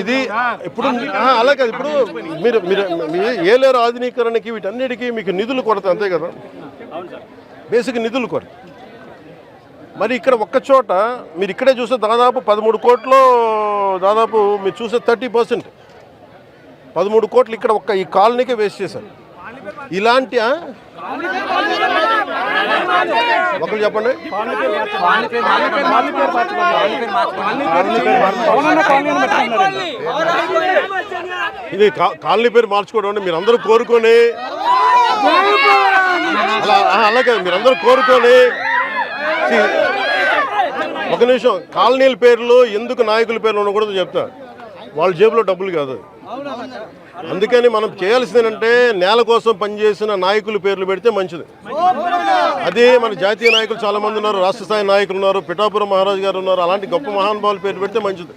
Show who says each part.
Speaker 1: ఇది ఇప్పుడు అలా కాదు. ఇప్పుడు మీరు మీరు మీ ఏలేరు ఆధునీకరణకి వీటన్నిటికీ మీకు నిధులు కొరత అంతే కదా? బేసిక్ నిధులు కొరత. మరి ఇక్కడ ఒక్క చోట మీరు ఇక్కడే చూస్తే దాదాపు పదమూడు కోట్లు దాదాపు మీరు చూసే థర్టీ పర్సెంట్. పదమూడు కోట్లు ఇక్కడ ఒక్క ఈ కాలనీకే వేస్ట్ చేశారు. ఇలాంటి ఆ? ఒకరు చెప్పండి. ఇది కాలనీ పేరు మార్చుకోవడం అంటే మీరందరూ కోరుకొని. అలా మీరందరూ అలా కాదు కోరుకొని. ఒక నిమిషం కాలనీల పేర్లు ఎందుకు నాయకుల పేర్లు ఉండకూడదు చెప్తా. వాళ్ళ జేబులో డబ్బులు కాదు. అందుకని మనం చేయాల్సింది ఏంటంటే నేల కోసం పనిచేసిన నాయకుల పేర్లు పెడితే మంచిది. అదే మన జాతీయ నాయకులు చాలా మంది ఉన్నారు రాష్ట్ర స్థాయి నాయకులు ఉన్నారు పిఠాపురం మహారాజు గారు ఉన్నారు అలాంటి గొప్ప మహానుభావుల పేర్లు పెడితే మంచిది.